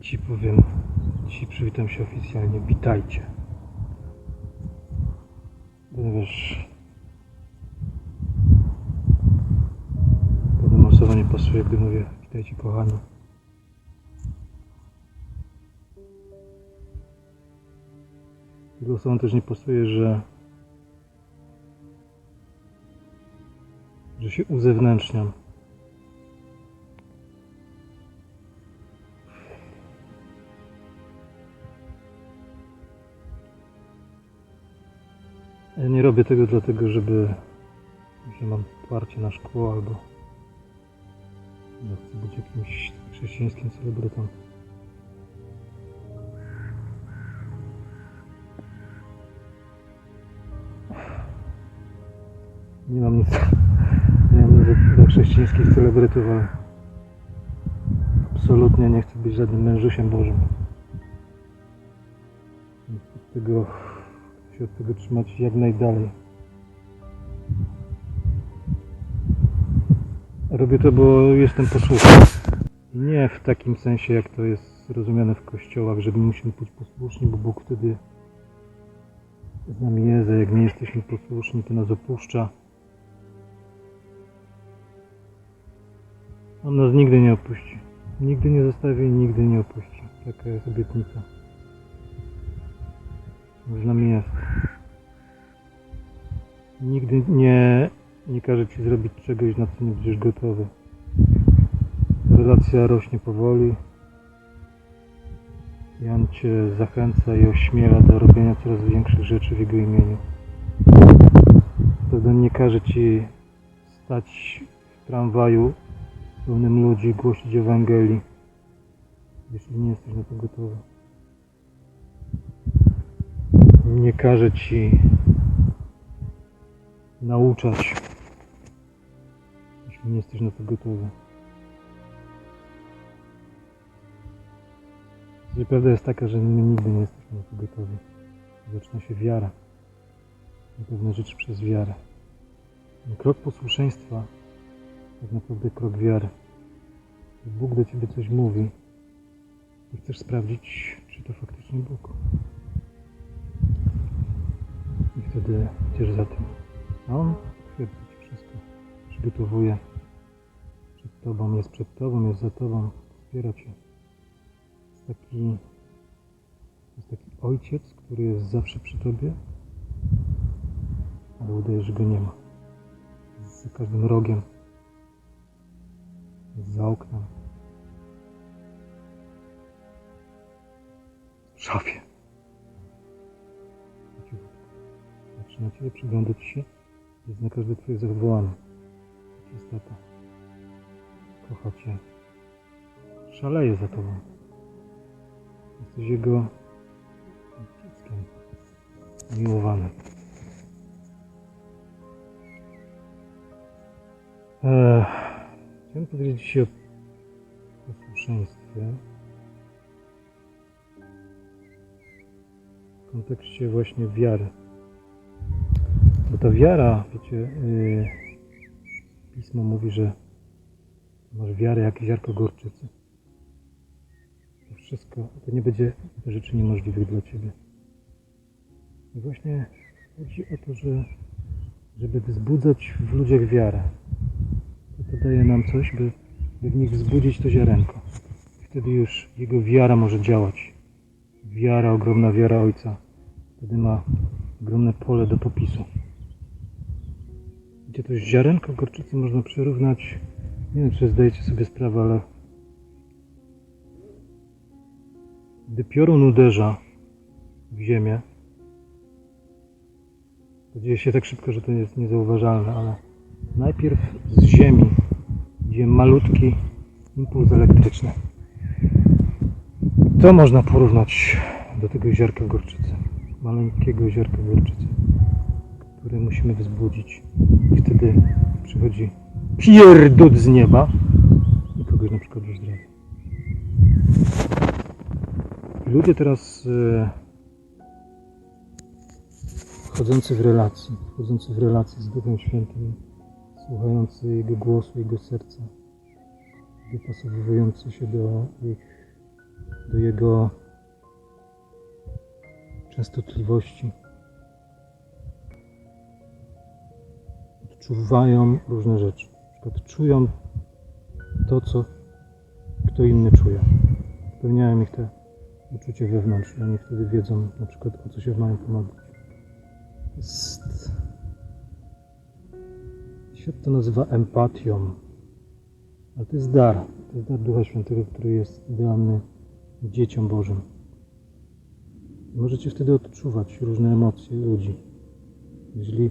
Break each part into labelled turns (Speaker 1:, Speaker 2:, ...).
Speaker 1: Ci powiem, dzisiaj przywitam się oficjalnie. Witajcie. Ponieważ pewne masowo nie pasuje, gdy mówię witajcie kochani. Wielu osobom też nie pasuje, że że się uzewnętrzniam. Ja nie robię tego dlatego, żeby że mam parcie na szkło albo że chcę być jakimś chrześcijańskim celebrytą. Nie mam nic, nie mam nic do- chrześcijańskich celebrytów, ale absolutnie nie chcę być żadnym mężusiem Bożym. Tego, się od tego trzymać jak najdalej. Robię to, bo jestem posłuszny. Nie w takim sensie, jak to jest rozumiane w kościołach, że my musimy być posłuszni, bo Bóg wtedy z nami jest, a jak nie jesteśmy posłuszni, to nas opuszcza. On nas nigdy nie opuści. Nigdy nie zostawi i nigdy nie opuści. Taka jest obietnica. Z nami jest. Nigdy nie, nie każe Ci zrobić czegoś, na co nie będziesz gotowy. Relacja rośnie powoli. I on Cię zachęca i ośmiela do robienia coraz większych rzeczy w Jego imieniu. Wtedy nie każe Ci stać w tramwaju pełnym ludzi głosić Ewangelii, jeśli nie jesteś na to gotowy. Nie każe Ci nauczać, jeśli nie jesteś na to gotowy. Prawda jest taka, że my nigdy nie jesteśmy na to gotowi. Zaczyna się wiara. Na pewne rzeczy przez wiarę. I krok posłuszeństwa tak naprawdę krok wiary. Bóg do Ciebie coś mówi i chcesz sprawdzić, czy to faktycznie Bóg. Wtedy idziesz za tym. A On potwierdza Ci wszystko. Przygotowuje przed Tobą, jest przed Tobą, jest za Tobą, wspiera Cię. Jest taki, jest taki ojciec, który jest zawsze przy Tobie, ale udaje, że Go nie ma. Jest za każdym rogiem, jest za oknem, w szafie. Patrzy na Ciebie, przygląda Ci się, jest na każde Twoje zawołanie. Taki jest tata. Kocha Cię. Szaleje za Tobą. Jesteś Jego dzieckiem. Miłowanym. Eee, chciałem powiedzieć dzisiaj o posłuszeństwie. W kontekście właśnie wiary. Ta wiara, wiecie, yy, pismo mówi, że masz wiarę jak ziarko gorczycy. To wszystko, to nie będzie rzeczy niemożliwych dla Ciebie. I właśnie chodzi o to, że żeby wzbudzać w ludziach wiarę. To, to daje nam coś, by, by w nich wzbudzić to ziarenko. Wtedy już jego wiara może działać. Wiara, ogromna wiara Ojca. Wtedy ma ogromne pole do popisu. Gdzie to ziarenko gorczycy można przyrównać, nie wiem czy zdajecie sobie sprawę, ale gdy piorun uderza w ziemię, to dzieje się tak szybko, że to jest niezauważalne, ale najpierw z ziemi idzie malutki impuls elektryczny. To można porównać do tego ziarka gorczycy, maleńkiego ziarka gorczycy, które musimy wzbudzić. I wtedy przychodzi pierdut z nieba i kogoś na przykład. I Ludzie teraz e, wchodzący w relacje, wchodzący w relacje z Duchem Świętym, słuchający Jego głosu, Jego serca, dopasowujący się do ich do jego częstotliwości. Odczuwają różne rzeczy. Na przykład czują to, co kto inny czuje. Spełniają ich te uczucie wewnątrz i oni wtedy wiedzą na przykład o co się mają pomodlić. Jest... Świat to nazywa empatią, ale to jest dar. To jest dar Ducha Świętego, który jest dany dzieciom Bożym. Możecie wtedy odczuwać różne emocje ludzi. Jeżeli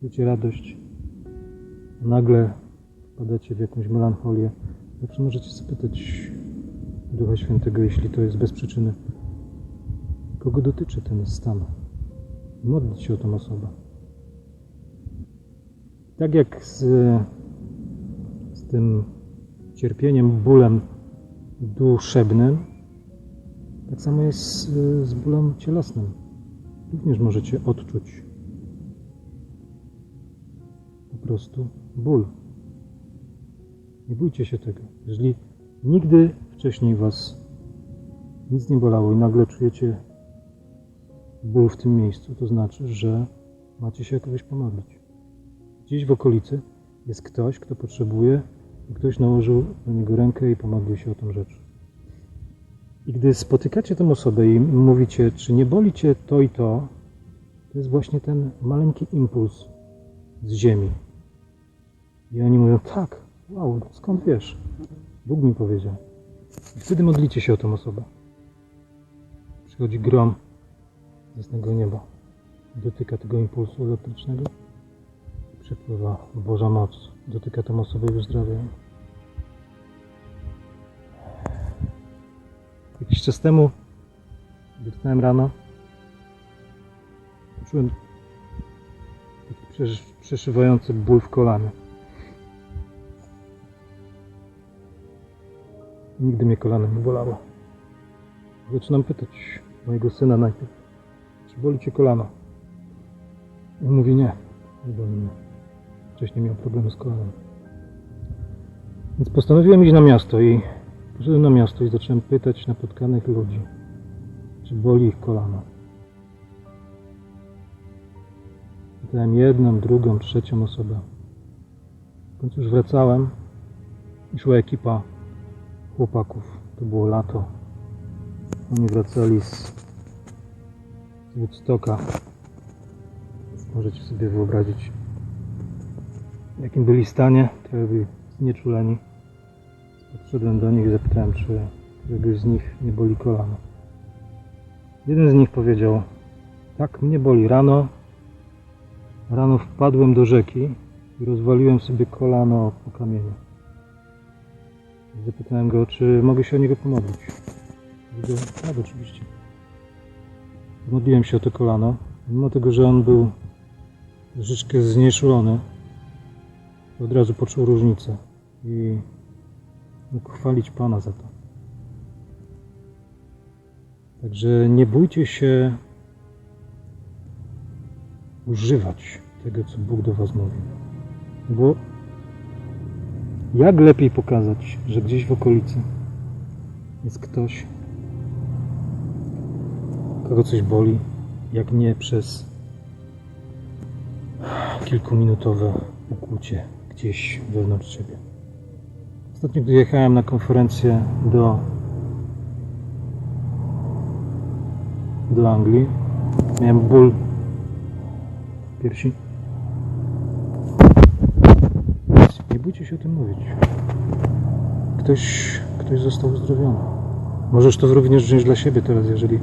Speaker 1: czujecie radość, a nagle wpadacie w jakąś melancholię, zawsze możecie zapytać Ducha Świętego, jeśli to jest bez przyczyny, kogo dotyczy ten stan. Modlić się o tą osobę. Tak jak z, z tym cierpieniem, bólem duszebnym, tak samo jest z, z bólem cielesnym. Również możecie odczuć prostu ból. Nie bójcie się tego. Jeżeli nigdy wcześniej Was nic nie bolało i nagle czujecie ból w tym miejscu, to znaczy, że macie się jakoś pomodlić. Gdzieś w okolicy jest ktoś, kto potrzebuje, i ktoś nałożył na niego rękę i pomodlił się o tą rzecz. I gdy spotykacie tę osobę i mówicie, czy nie boli cię to i to, to jest właśnie ten maleńki impuls z ziemi. I oni mówią, tak, wow, skąd wiesz? Bóg mi powiedział. I wtedy modlicie się o tę osobę. Przychodzi grom jasnego nieba. Dotyka tego impulsu elektrycznego. Przepływa Boża moc. Dotyka tę osobę i uzdrawia ją. Jakiś czas temu dotknąłem rano. Poczułem taki przesz- przeszywający ból w kolanie. Nigdy mnie kolano nie bolało. Zaczynam pytać mojego syna najpierw, czy boli cię kolano? On mówi nie, nie boli mnie. Wcześniej miał problemy z kolanem. Więc postanowiłem iść na miasto i poszedłem na miasto i zacząłem pytać napotkanych ludzi, czy boli ich kolano. Pytałem jedną, drugą, trzecią osobę. W końcu już wracałem i szła ekipa chłopaków. To było lato. Oni wracali z, Woodstocka. Możecie sobie wyobrazić, w jakim byli stanie. Trochę byli znieczuleni. Podszedłem do nich i zapytałem, czy któregoś z nich nie boli kolano. Jeden z nich powiedział, tak, mnie boli rano. Rano wpadłem do rzeki i rozwaliłem sobie kolano po kamieniu. Zapytałem go, czy mogę się o niego pomodlić. Powiedział, tak, oczywiście. Modliłem się o to kolano. Mimo tego, że on był troszeczkę znieczulony, od razu poczuł różnicę i mógł chwalić Pana za to. Także nie bójcie się używać tego, co Bóg do Was mówi. Bo jak lepiej pokazać, że gdzieś w okolicy jest ktoś, kogo coś boli, jak nie przez kilkuminutowe ukłucie gdzieś wewnątrz siebie. Ostatnio, gdy jechałem na konferencję do, do Anglii, miałem ból piersi. Nie bójcie się o tym mówić. Ktoś, ktoś został uzdrowiony. Możesz to również wziąć dla siebie teraz, jeżeli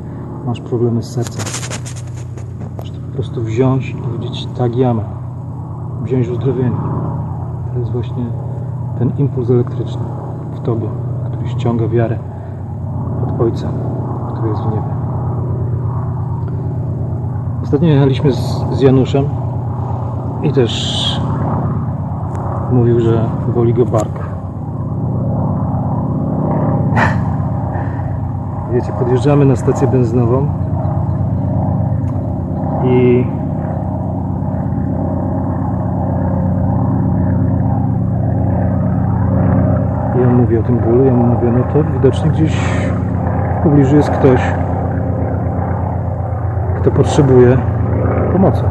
Speaker 1: masz problemy z sercem. Możesz to po prostu wziąć i powiedzieć tak jamy. Wziąć uzdrowienie. To jest właśnie ten impuls elektryczny w Tobie, który ściąga wiarę od Ojca, który jest w niebie. Ostatnio jechaliśmy z, z Januszem i też mówił, że boli go bark. Wiecie, podjeżdżamy na stację benzynową i i on mówi o tym bólu, ja mu mówię, no to widocznie gdzieś pobliżu jest ktoś, kto potrzebuje pomocy.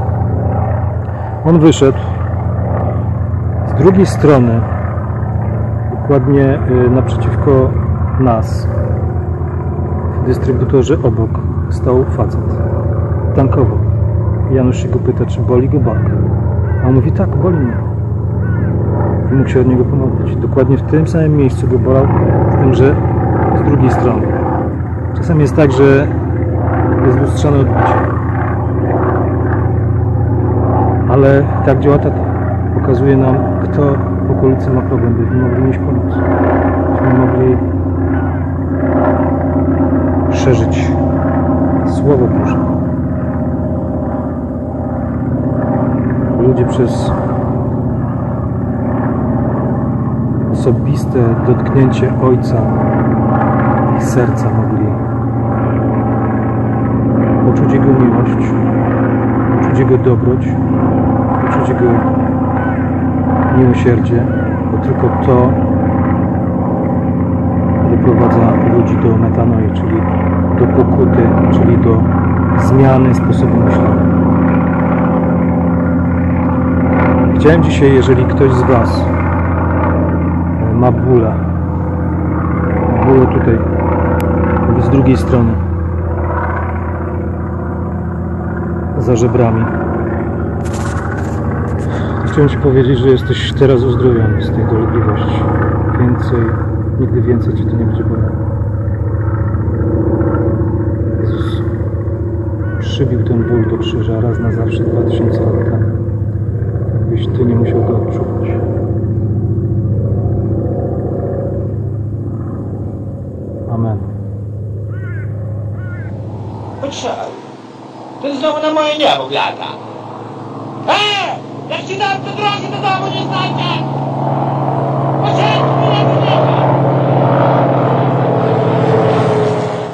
Speaker 1: On wyszedł z drugiej strony, dokładnie y, naprzeciwko nas, w dystrybutorze obok stał facet. Tankowo. Janusz się go pyta, czy boli go bark. A on mówi, tak, boli mnie. I mógł się od niego pomodlić. Dokładnie w tym samym miejscu go bolał, z tym, że z drugiej strony. Czasem jest tak, że jest lustrzane odbicie. Ale tak działa tata. Pokazuje nam, kto w okolicy ma problem, byśmy mogli mieć pomoc. Byśmy mogli szerzyć Słowo Boże. Ludzie przez osobiste dotknięcie Ojca ich serca mogli poczuć Jego miłość, poczuć Jego dobroć, poczuć Jego miłosierdzie, bo tylko to doprowadza ludzi do metanoi, czyli do pokuty, czyli do zmiany sposobu myślenia. Chciałem dzisiaj, jeżeli ktoś z Was e, ma bóle, bóle tutaj, z drugiej strony, za żebrami, chciałem Ci powiedzieć, że jesteś teraz uzdrowiony z tej dolegliwości. Więcej, nigdy więcej Cię to nie będzie bolało. Jezus przybił ten ból do krzyża raz na zawsze 2000 lat temu. Tak Ty nie musiał go odczuwać. Amen.
Speaker 2: Poczekaj. Ty znowu na moje niebo lata. Eee! Я сідав, то трохи до замові стаття! Починь!